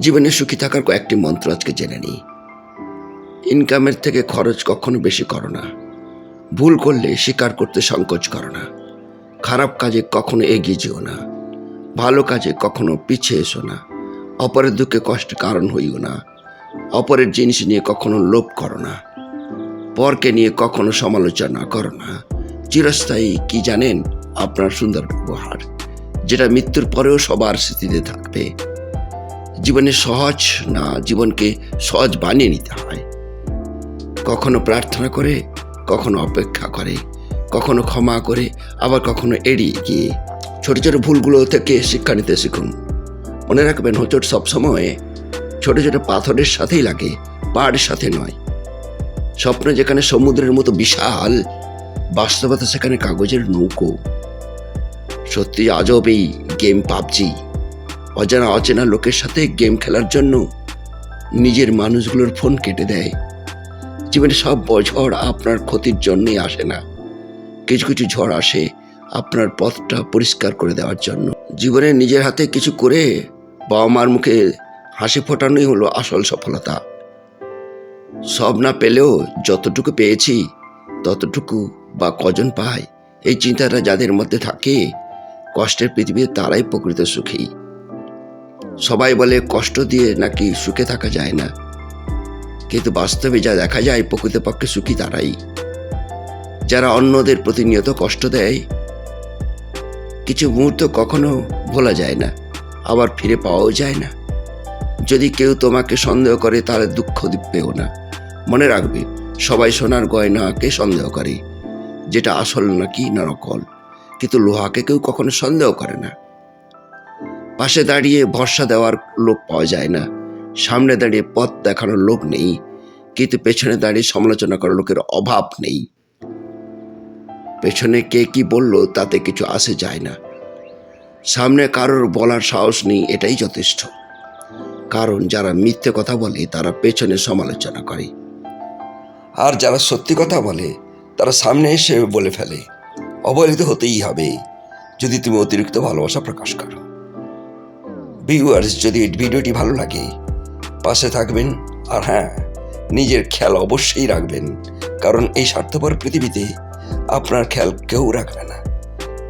জীবনে সুখী থাকার কয়েকটি মন্ত্র আজকে জেনে নিই। ইনকামের থেকে খরচ কখনো বেশি করো না। ভুল করলে স্বীকার করতে সংকোচ করো না। খারাপ কাজে কখনো এগিয়ে যেও না। ভালো কাজে কখনো পিছিয়ে এসো না। অপরের দুঃখে কষ্টের কারণ হইও না। অপরের জিনিস নিয়ে কখনো লোভ করো না। পরকে নিয়ে কখনো সমালোচনা করো না। চিরস্থায়ী, কি জানেন? আপনার সুন্দর ব্যবহার, যেটা মৃত্যুর পরেও সবার স্মৃতিতে থাকবে। জীবনে সহজ না জীবনকে সহজ বানিয়ে নিতে হয়। কখনো প্রার্থনা করে, কখনো অপেক্ষা করে, কখনো ক্ষমা করে, আবার কখনো এড়িয়ে গিয়ে। ছোট ছোট ভুলগুলো থেকে শিক্ষা নিতে শিখুন। মনে রাখবেন, হোঁচট সবসময় ছোট ছোট পাথরের সাথেই লাগে, পাহাড়ের সাথে নয়। স্বপ্ন যেখানে সমুদ্রের মতো বিশাল, বাস্তবতা সেখানে কাগজের নৌকো। সত্যি আজব এই গেম পাবজি। অজানা অচেনা লোকের সাথে গেম খেলার জন্য নিজের মানুষগুলোর ফোন কেটে দেয়। জীবনে সব ঝড় আপনার ক্ষতির জন্যই আসে না। কিছু কিছু ঝড় আসে আপনার পথটা পরিষ্কার করে দেওয়ার জন্য। জীবনে নিজের হাতে কিছু করে বাবা মার মুখে হাসি ফোটানোই হলো আসল সফলতা। সব না পেলেও যতটুকু পেয়েছি, ততটুকু বা কজন পায়, এই চিন্তাটা যাদের মধ্যে থাকে, কষ্টের পৃথিবীতে তারাই প্রকৃত সুখী। সবাই বলে কষ্ট দিয়ে নাকি সুখে থাকা যায় না। কিন্তু বাস্তবে যা দেখা যায়, প্রকৃতপক্ষে সুখী তারাই। যারা অন্যদের প্রতিনিয়ত কষ্ট দেয়, কিছু মুহূর্ত কখনো ভোলা যায় না, আবার ফিরে পাওয়াও যায় না। যদি কেউ তোমাকে সন্দেহ করে, তাহলে দুঃখ পেও না। মনে রাখবে, সবাই সোনার গয়নাকে সন্দেহ করে, যেটা আসল নাকি না নকল কিন্তু লোহাকে কেউ কখনো সন্দেহ করে না। পাশে দাঁড়িয়ে ভরসা দেওয়ার লোক পাওয়া যায় না। সামনে দাঁড়িয়ে পথ দেখানোর লোক নেই, কিন্তু পেছনে দাঁড়িয়ে সমালোচনা করার লোকের অভাব নেই। পেছনে কে কি বলল তাতে কিছু আসে যায় না। সামনে কারোর বলার সাহস নেই, এটাই যথেষ্ট। কারণ যারা মিথ্যে কথা বলে, তারা পেছনে সমালোচনা করে। আর যারা সত্যি কথা বলে, তারা সামনে এসে বলে ফেলে, অবহেলিত হতেই হবে। যদি তুমি অতিরিক্ত ভালোবাসা প্রকাশ করো। ভিউয়ার্স যদি ভিডিওটি ভালো লাগে, পাশে থাকবেন। আর হ্যাঁ নিজের খেয়াল অবশ্যই রাখবেন, কারণ এই স্বার্থপর পৃথিবীতে আপনার খেয়াল কেউ রাখবে না।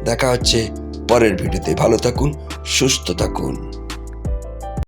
দেখা হচ্ছে পরের ভিডিওতে। ভালো থাকুন, সুস্থ থাকুন।